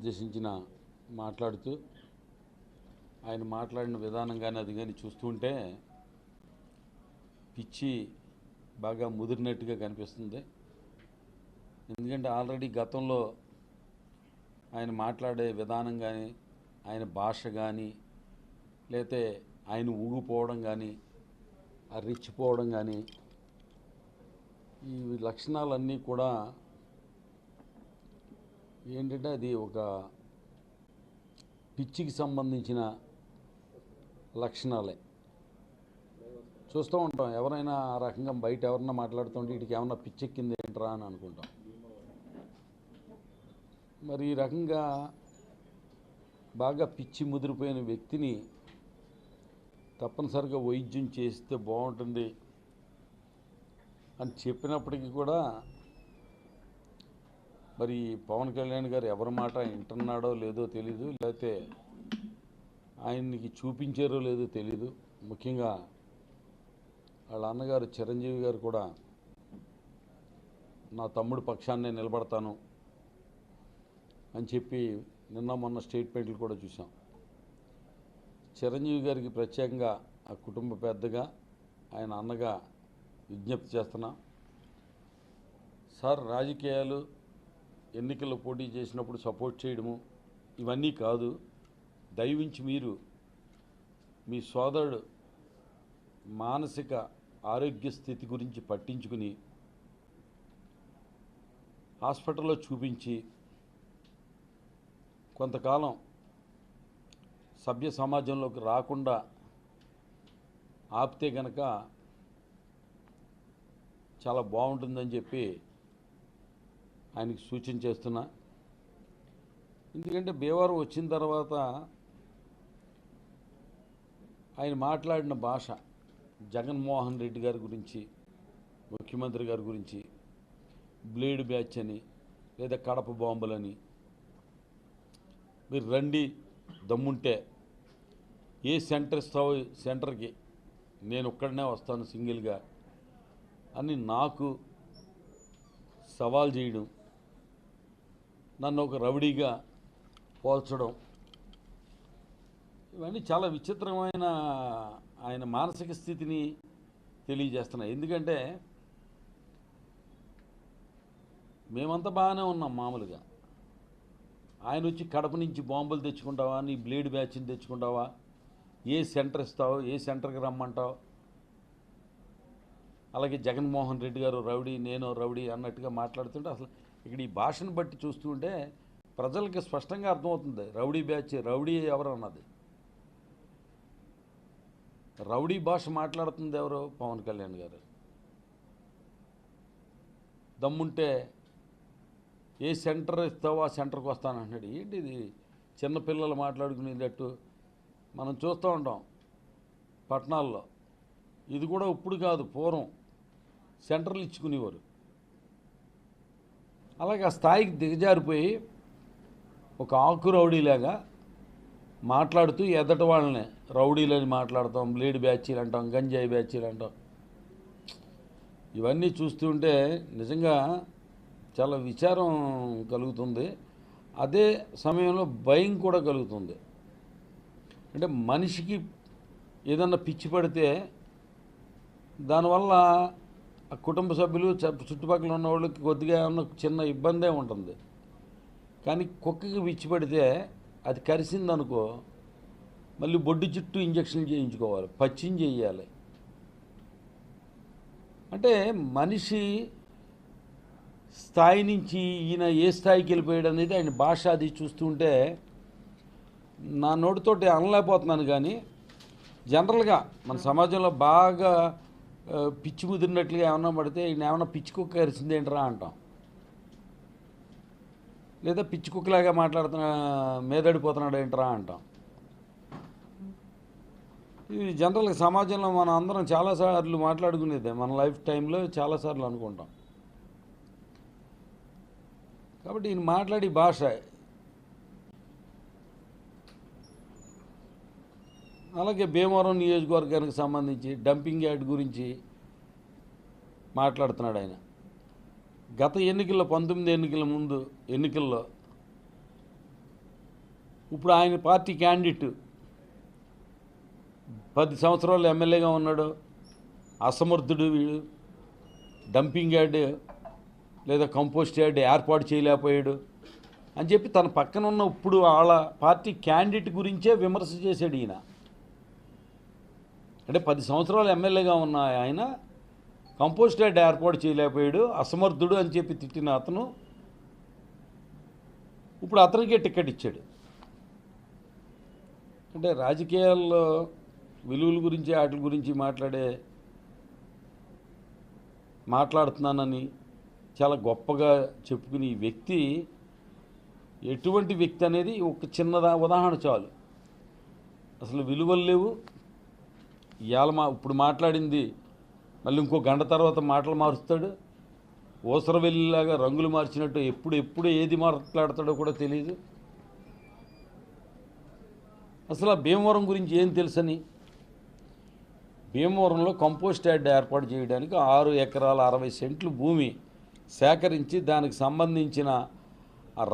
ఉద్దేశించిన మాట్లాడుతూ ఆయన మాట్లాడిన విధానం కానీ అది కానీ చూస్తుంటే పిచ్చి బాగా ముదిరినట్టుగా కనిపిస్తుంది. ఎందుకంటే ఆల్రెడీ గతంలో ఆయన మాట్లాడే విధానం కానీ ఆయన భాష కానీ లేతే ఆయన ఊగిపోవడం కానీ ఆ రెచ్చిపోవడం కానీ ఈ లక్షణాలన్నీ కూడా ఏంటంటే అది ఒక పిచ్చికి సంబంధించిన లక్షణాలే. చూస్తూ ఉంటాం ఎవరైనా ఆ రకంగా బయట ఎవరన్నా మాట్లాడుతుంటే వీటికి ఏమన్నా పిచ్చెక్కింది ఏంట్రా అని అనుకుంటాం. మరి ఈ రకంగా బాగా పిచ్చి ముదిరిపోయిన వ్యక్తిని తప్పనిసరిగా వైద్యం చేస్తే బాగుంటుంది అని చెప్పినప్పటికీ కూడా మరి పవన్ కళ్యాణ్ గారు ఎవరి మాట వింటున్నాడో లేదో తెలీదు లేకపోతే ఆయనకి చూపించారో లేదో తెలీదు. ముఖ్యంగా వాళ్ళ అన్నగారు చిరంజీవి గారు కూడా నా తమ్ముడు పక్షాన్నే నిలబడతాను అని చెప్పి నిన్న మొన్న స్టేట్మెంట్లు కూడా చూసాం చిరంజీవి గారికి ప్రత్యేకంగా ఆ కుటుంబ పెద్దగా ఆయన అన్నగా విజ్ఞప్తి చేస్తున్నా. సార్ రాజకీయాలు ఎన్నికల్లో పోటీ చేసినప్పుడు సపోర్ట్ చేయడము ఇవన్నీ కాదు. దయవించి మీరు మీ సోదరుడు మానసిక ఆరోగ్య స్థితి గురించి పట్టించుకుని హాస్పిటల్లో చూపించి కొంతకాలం సభ్య సమాజంలోకి రాకుండా ఆపితే గనక చాలా బాగుంటుందని చెప్పి ఆయనకి సూచన చేస్తున్నా ఎందుకంటే భీవరం వచ్చిన తర్వాత ఆయన మాట్లాడిన భాష జగన్మోహన్ రెడ్డి గారి గురించి ముఖ్యమంత్రి గారి గురించి బ్లేడ్ బ్యాచ్ అని లేదా కడప బాంబులని మీరు రండి దమ్ముంటే. ఏ సెంటర్ ఇస్తావో సెంటర్కి నేను ఒక్కడనే వస్తాను సింగిల్గా అని నాకు సవాల్ చేయడం నన్ను ఒక రౌడీగా పోల్చడం. ఇవన్నీ చాలా విచిత్రమైన ఆయన మానసిక స్థితిని తెలియజేస్తున్నాయి. ఎందుకంటే మేమంతా బాగానే ఉన్నాం మామూలుగా. ఆయన వచ్చి కడప నుంచి బాంబులు తెచ్చుకుంటావా? నీ బ్లేడ్ బ్యాచ్ని తెచ్చుకుంటావా? ఏ సెంటర్ ఇస్తావు? ఏ సెంటర్కి రమ్మంటావు? అలాగే జగన్మోహన్ రెడ్డి గారు రౌడీ నేను రౌడీ అన్నట్టుగా మాట్లాడుతుంటే అసలు ఇక్కడ ఈ భాషను బట్టి చూస్తుంటే ప్రజలకి స్పష్టంగా అర్థమవుతుంది. రౌడీ బ్యాచ్ రౌడీ ఎవరు అన్నది. రౌడీ భాష మాట్లాడుతుంది ఎవరు? పవన్ కళ్యాణ్ గారు. దమ్ముంటే ఏ సెంటర్ ఇస్తావో ఆ సెంటర్కి వస్తానంటున్నాడు. ఏంటి ఇది చిన్నపిల్లలు మాట్లాడుకునేటట్టు మనం చూస్తూ ఉంటాం పట్టణాల్లో. ఇది కూడా ఇప్పుడు కాదు పూర్వం. సెంటర్లు ఇచ్చుకునేవారు. అలాగే ఆ స్థాయికి దిగజారిపోయి ఒక ఆకు రౌడీలాగా మాట్లాడుతూ ఎదట వాళ్ళని రౌడీలని మాట్లాడతాం లీడ్ బ్యాచీలు అంటాం గంజాయి బ్యాచీలు అంటాం. ఇవన్నీ చూస్తుంటే నిజంగా చాలా విచారం కలుగుతుంది. అదే సమయంలో భయం కూడా కలుగుతుంది. అంటే మనిషికి ఏదన్నా పిచ్చి పడితే దానివల్ల కుటుంబ సభ్యులు చుట్టుపక్కల ఉన్న వాళ్ళకి కొద్దిగా ఏమన్నా చిన్న ఇబ్బందే ఉంటుంది. కానీ కుక్కకి విచ్చిపెడితే అది కరిసిందనుకో మళ్ళీ బొడ్డు చుట్టూ ఇంజక్షన్ చేయించుకోవాలి పచ్చిం చేయాలి. అంటే మనిషి స్థాయి నుంచి ఈయన ఏ స్థాయికి వెళ్ళిపోయాడు అనేది ఆయన భాష అది చూస్తుంటే నా నోటితోటి అనలేకపోతున్నాను కానీ జనరల్గా మన సమాజంలో బాగా పిచ్చి ముదిరినట్లుగా ఏమన్నా పడితే ఈయన ఏమన్నా పిచ్చి కుక్క కరిసిందేంట్రా అంటాం. లేదా పిచ్చి కుక్కలాగా మాట్లాడుతున్న మేదడిపోతున్నాడు ఏంట్రా అంటాం. ఇది జనరల్గా సమాజంలో మనం అందరం చాలాసార్లు మాట్లాడుకునేదే మన లైఫ్ టైంలో చాలాసార్లు అనుకుంటాం. కాబట్టి ఈయన మాట్లాడే భాష అలాగే భీమవరం నియోజకవర్గానికి సంబంధించి డంపింగ్ యార్డ్ గురించి మాట్లాడుతున్నాడు ఆయన. గత ఎన్నికల్లో పంతొమ్మిది ఎన్నికల ముందు ఎన్నికల్లో ఇప్పుడు ఆయన పార్టీ క్యాండిడేట్. పది సంవత్సరాలు ఎమ్మెల్యేగా ఉన్నాడు. అసమర్థుడు వీడు. డంపింగ్ యార్డ్ లేదా కంపోస్ట్ యార్డ్ ఏర్పాటు చేయలేకపోయాడు అని చెప్పి తన పక్కన ఉన్న ఇప్పుడు వాళ్ళ పార్టీ క్యాండిడేట్ గురించే విమర్శ చేశాడు ఈయన. అంటే పది సంవత్సరాలు ఎమ్మెల్యేగా ఉన్న ఆయన కంపోస్ట్ యార్డ్ ఏర్పాటు చేయలేకపోయాడు అసమర్థుడు అని చెప్పి తిట్టిన అతను ఇప్పుడు అతనికే టికెట్ ఇచ్చాడు. అంటే రాజకీయాల్లో విలువల గురించి వాటి గురించి మాట్లాడే మాట్లాడుతున్నానని చాలా గొప్పగా చెప్పుకునే ఈ వ్యక్తి ఎటువంటి వ్యక్తి అనేది ఒక చిన్నదా ఉదాహరణ చాలు. అసలు విలువలు లేవు. ఇవాళ మా ఇప్పుడు మాట్లాడింది మళ్ళీ ఇంకో గంట తర్వాత మాటలు మారుస్తాడు. ఓసర వెళ్ళిలాగా రంగులు మార్చినట్టు ఎప్పుడు ఎప్పుడు ఏది మాట్లాడతాడో కూడా తెలియదు అసలు ఆ భీమవరం గురించి ఏం తెలుసని? భీమవరంలో కంపోస్ట్ యార్డ్ ఏర్పాటు చేయడానికి ఆరు ఎకరాల అరవై సెంట్లు భూమి సేకరించి దానికి సంబంధించిన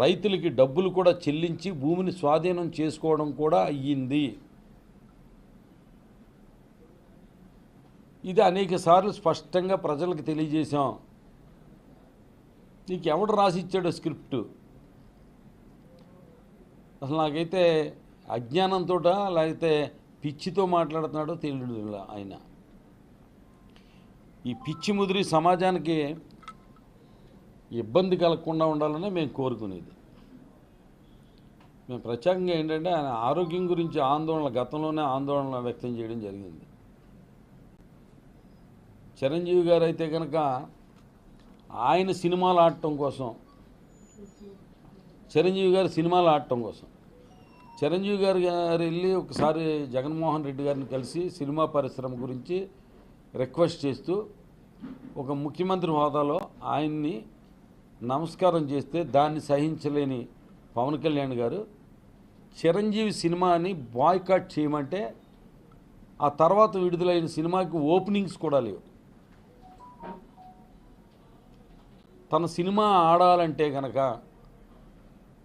రైతులకి డబ్బులు కూడా చెల్లించి భూమిని స్వాధీనం చేసుకోవడం కూడా అయ్యింది. ఇది అనేక సార్లు స్పష్టంగా ప్రజలకు తెలియజేశాం. నీకు ఎవడు రాసి ఇచ్చాడు స్క్రిప్ట్? అసలు నాకైతే అజ్ఞానంతో లేకపోతే పిచ్చితో మాట్లాడుతున్నాడో తెలియదు ఆయన. ఈ పిచ్చి ముదిరి సమాజానికి ఇబ్బంది కలగకుండా ఉండాలని మేము కోరుకునేది. మేము ప్రత్యేకంగా ఏంటంటే ఆయన ఆరోగ్యం గురించి ఆందోళన గతంలోనే ఆందోళన వ్యక్తం చేయడం జరిగింది. చిరంజీవి గారు అయితే కనుక ఆయన సినిమాలు ఆడటం కోసం చిరంజీవి గారు సినిమాలు ఆడటం కోసం చిరంజీవి గారు గారు వెళ్ళి ఒకసారి జగన్మోహన్ రెడ్డి గారిని కలిసి సినిమా పరిశ్రమ గురించి రిక్వెస్ట్ చేస్తూ ఒక ముఖ్యమంత్రి హోదాలో ఆయన్ని నమస్కారం చేస్తే దాన్ని సహించలేని పవన్ కళ్యాణ్ గారు చిరంజీవి సినిమాని బాయ్కాట్ చేయమంటే ఆ తర్వాత విడుదలైన సినిమాకి ఓపెనింగ్స్ కూడా లేవు. తన సినిమా ఆడాలంటే కనుక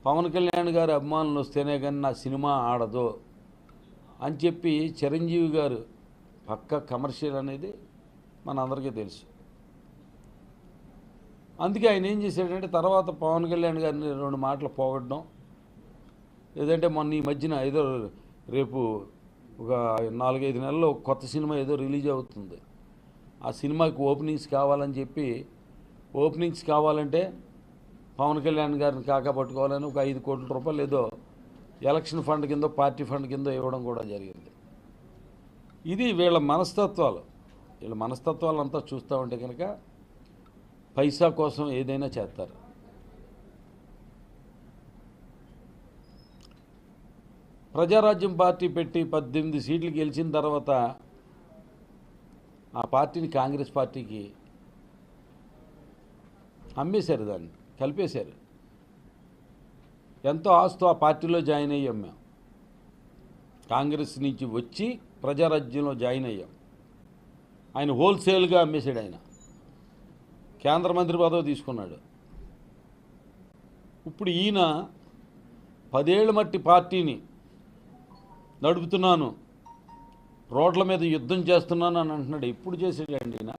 పవన్ కళ్యాణ్ గారి అభిమానులు వస్తేనే కానీ నా సినిమా ఆడదు అని చెప్పి చిరంజీవి గారు పక్క కమర్షియల్ అనేది మనందరికీ తెలుసు. అందుకే ఆయన ఏం చేశాడంటే తర్వాత పవన్ కళ్యాణ్ గారిని రెండు మాటలు పోగొట్టడం ఏదంటే మొన్న ఈ మధ్యన ఏదో రేపు ఒక నాలుగైదు నెలల్లో కొత్త సినిమా ఏదో రిలీజ్ అవుతుంది. ఆ సినిమాకి ఓపెనింగ్స్ కావాలని చెప్పి ఓపెనింగ్స్ కావాలంటే పవన్ కళ్యాణ్ గారిని కాకా పట్టుకోవాలని ఒక ఐదు కోట్ల రూపాయలు ఏదో ఎలక్షన్ ఫండ్ కింద పార్టీ ఫండ్ కింద ఇవ్వడం కూడా జరిగింది. ఇది వీళ్ళ మనస్తత్వాలు. వీళ్ళ మనస్తత్వాలు అంతా చూస్తూ ఉంటే కనుక పైసా కోసం ఏదైనా చేస్తారు. ప్రజారాజ్యం పార్టీ పెట్టి పద్దెనిమిది సీట్లు గెలిచిన తర్వాత ఆ పార్టీని కాంగ్రెస్ పార్టీకి అమ్మేశారు దాన్ని కలిపేశారు. ఎంతో ఆస్తో ఆ పార్టీలో జాయిన్ అయ్యాం మేము. కాంగ్రెస్ నుంచి వచ్చి ప్రజారాజ్యంలో జాయిన్ అయ్యాం. ఆయన హోల్సేల్గా అమ్మేశాడు ఆయన. కేంద్ర మంత్రి పదవి తీసుకున్నాడు. ఇప్పుడు ఈయన పదేళ్ళ మట్టి పార్టీని నడుపుతున్నాను రోడ్ల మీద యుద్ధం చేస్తున్నాను అని అంటున్నాడు. ఎప్పుడు చేసాడండి ఈయన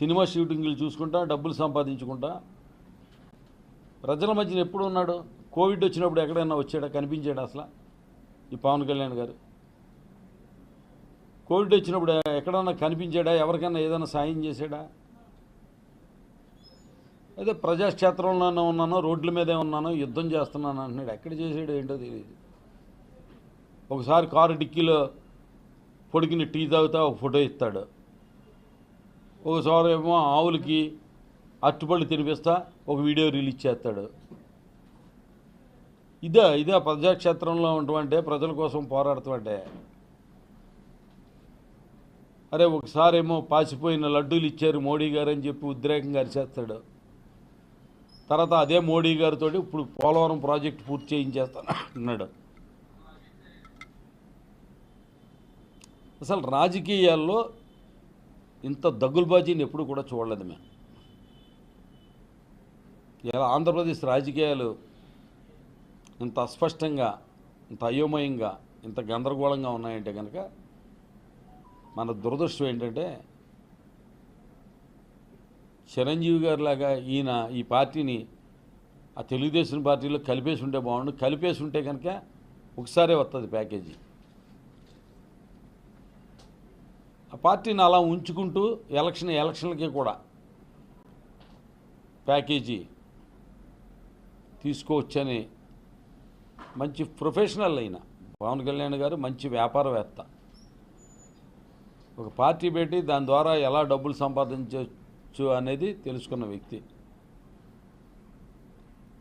సినిమా షూటింగ్లు చూసుకుంటా డబ్బులు సంపాదించుకుంటా. ప్రజల మధ్యన ఎప్పుడు ఉన్నాడు? కోవిడ్ వచ్చినప్పుడు ఎక్కడైనా వచ్చాడా? కనిపించాడు అసలు? ఈ పవన్ కళ్యాణ్ గారు. కోవిడ్ వచ్చినప్పుడు ఎక్కడన్నా కనిపించాడా? ఎవరికైనా ఏదైనా సాయం చేశాడా? అదే ప్రజాక్షేత్రంలోనే ఉన్నాను రోడ్ల మీదే ఉన్నాను యుద్ధం చేస్తున్నాను అంటున్నాడు. ఎక్కడ చేసాడు ఏంటో తెలియదు ఒకసారి కారు డిక్కీలో పొడికిన టీ తాగుతా ఒక ఫోటో ఇస్తాడు. ఒకసారి ఏమో ఆవులకి అట్టుపళ్ళు తినిపిస్తా ఒక వీడియో రిలీజ్ చేస్తాడు. ఇదే ఇదే ప్రజాక్షేత్రంలో ఉండటమంటే ప్రజల కోసం పోరాడతాం అరే ఒకసారి ఏమో పాసిపోయిన లడ్డూలు ఇచ్చారు మోడీ గారు అని చెప్పి ఉద్రేకంగా అరిచేస్తాడు. తర్వాత అదే మోడీ గారితో ఇప్పుడు పోలవరం ప్రాజెక్ట్ పూర్తి చేయించేస్తాను అన్నాడు అసలు రాజకీయాల్లో ఇంత దగ్గులబాజీని ఎప్పుడు కూడా చూడలేదు మేము. ఇలా ఆంధ్రప్రదేశ్ రాజకీయాలు ఇంత అస్పష్టంగా ఇంత అయోమయంగా ఇంత గందరగోళంగా ఉన్నాయంటే కనుక మన దురదృష్టం ఏంటంటే చిరంజీవి గారిలాగా ఈయన ఈ పార్టీని ఆ తెలుగుదేశం పార్టీలో కలిపేసి ఉంటే బాగుండు. కలిపేసి ఉంటే కనుక ఒకసారే వస్తుంది ప్యాకేజీ ఆ పార్టీని అలా ఉంచుకుంటూ ఎలక్షన్ ఎలక్షన్లకి కూడా ప్యాకేజీ తీసుకోవచ్చని మంచి ప్రొఫెషనల్ అయిన పవన్ కళ్యాణ్ గారు మంచి వ్యాపారవేత్త. ఒక పార్టీ పెట్టి దాని ద్వారా ఎలా డబ్బులు సంపాదించవచ్చు అనేది తెలుసుకున్న వ్యక్తి.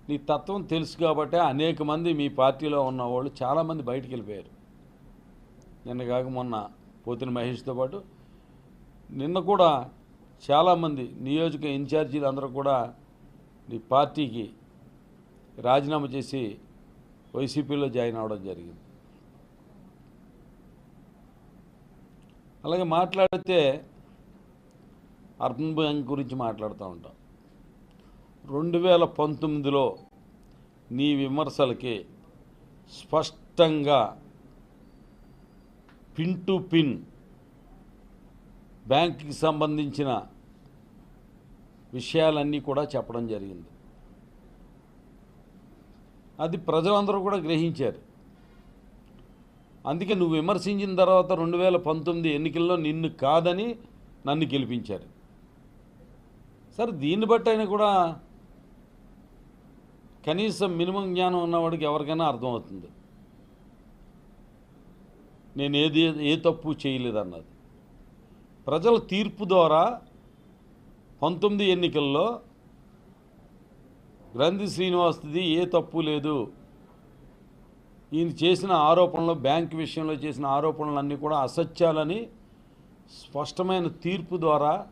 నీ తత్వం తెలుసు కాబట్టి అనేక మంది మీ పార్టీలో ఉన్న వాళ్ళు చాలామంది బయటికి వెళ్ళిపోయారు. నిన్న కాక మొన్న పోతిన మహేష్తో పాటు. నిన్న కూడా చాలామంది నియోజక ఇన్ఛార్జీలు అందరూ కూడా నీ పార్టీకి రాజీనామా చేసి వైసీపీలో జాయిన్ అవ్వడం జరిగింది. అలాగే మాట్లాడితే అర్బన్ బ్యాంక్ గురించి మాట్లాడుతూ ఉంటాం. రెండు వేల పంతొమ్మిదిలో నీ విమర్శలకి స్పష్టంగా పిన్ టు పిన్ బ్యాంక్కి సంబంధించిన విషయాలన్నీ కూడా చెప్పడం జరిగింది. అది ప్రజలందరూ కూడా గ్రహించారు. అందుకే నువ్వు విమర్శించిన తర్వాత రెండు వేల పంతొమ్మిది ఎన్నికల్లో నిన్ను కాదని నన్ను గెలిపించారు. సరే దీన్ని బట్టి అయినా కూడా కనీసం మినిమం జ్ఞానం ఉన్నవాడికి ఎవరికైనా అర్థమవుతుంది. నేను ఏది ఏ తప్పు చేయలేదన్నది. ప్రజల తీర్పు ద్వారా పంతొమ్మిది ఎన్నికల్లో గ్రంథి శ్రీనివాస్ది ఏ తప్పు లేదు. ఈయన చేసిన ఆరోపణలు బ్యాంక్ విషయంలో చేసిన ఆరోపణలన్నీ కూడా అసత్యాలని స్పష్టమైన తీర్పు ద్వారా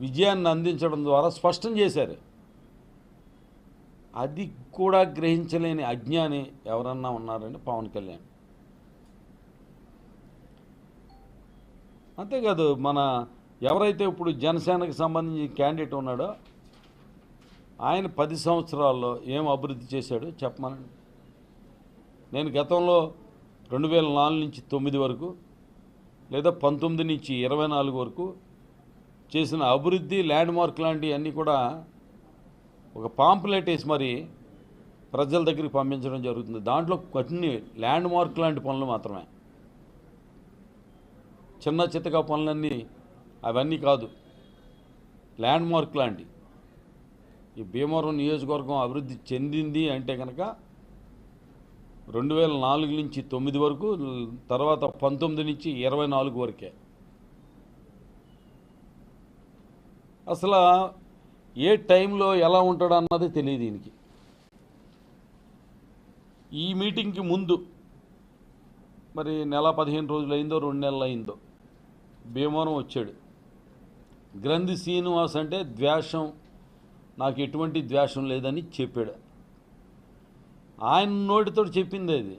విజయాన్ని అందించడం ద్వారా స్పష్టం చేశారు. అది కూడా గ్రహించలేని అజ్ఞాని ఎవరన్నా ఉన్నారంటే పవన్ కళ్యాణ్. అంతేకాదు మన ఎవరైతే ఇప్పుడు జనసేనకు సంబంధించి క్యాండిడేట్ ఉన్నాడో ఆయన పది సంవత్సరాల్లో ఏం అభివృద్ధి చేశాడో చెప్పమనండి. నేను గతంలో రెండు వేల నాలుగు నుంచి తొమ్మిది వరకు లేదా పంతొమ్మిది నుంచి ఇరవై నాలుగు వరకు చేసిన అభివృద్ధి ల్యాండ్ మార్క్ లాంటివి అన్నీ కూడా ఒక పాంప్లెట్ వేసి మరి ప్రజల దగ్గరికి పంపించడం జరుగుతుంది. దాంట్లో కొన్ని ల్యాండ్ మార్క్ లాంటి పనులు మాత్రమే. చిన్న చిత్తగా పనులన్నీ అవన్నీ కాదు. ల్యాండ్ మార్క్ లాంటి. ఈ భీమవరం నియోజకవర్గం అభివృద్ధి చెందింది అంటే కనుక రెండు వేల నాలుగు నుంచి తొమ్మిది వరకు తర్వాత పంతొమ్మిది నుంచి ఇరవై నాలుగు వరకే. అసలు ఏ టైంలో ఎలా ఉంటాడు అన్నది తెలియదు దీనికి. ఈ మీటింగ్కి ముందు మరి నెల పదిహేను రోజులు అయిందో రెండు నెలలు అయిందో భీమవరం వచ్చాడు. గ్రంథి శ్రీనివాస్ అంటే ద్వేషం నాకు ఎటువంటి ద్వేషం లేదని చెప్పాడు. ఆయన నోటితో చెప్పింది అది.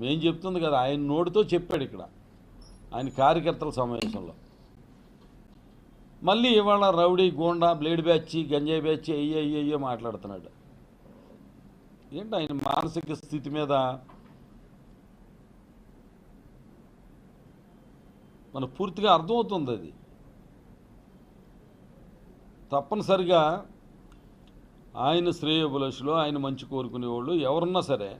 మేం చెప్తుంది కదా ఆయన నోటితో చెప్పాడు ఇక్కడ ఆయన కార్యకర్తల సమావేశంలో. మళ్ళీ ఇవాళ రౌడీ గోండా బ్లేడ్ బ్యాచ్ గంజాయి బ్యాచ్ అయ్యో అయ్యో అయ్యో మాట్లాడుతున్నాడు. ఏంటి ఆయన మానసిక స్థితి మీద మన పూర్తిగా అర్థమవుతుంది అది. తప్పనిసరిగా ఆయన శ్రేయోభిలాషులు ఆయన మంచి కోరుకునేవాళ్ళు ఎవరున్నా సరే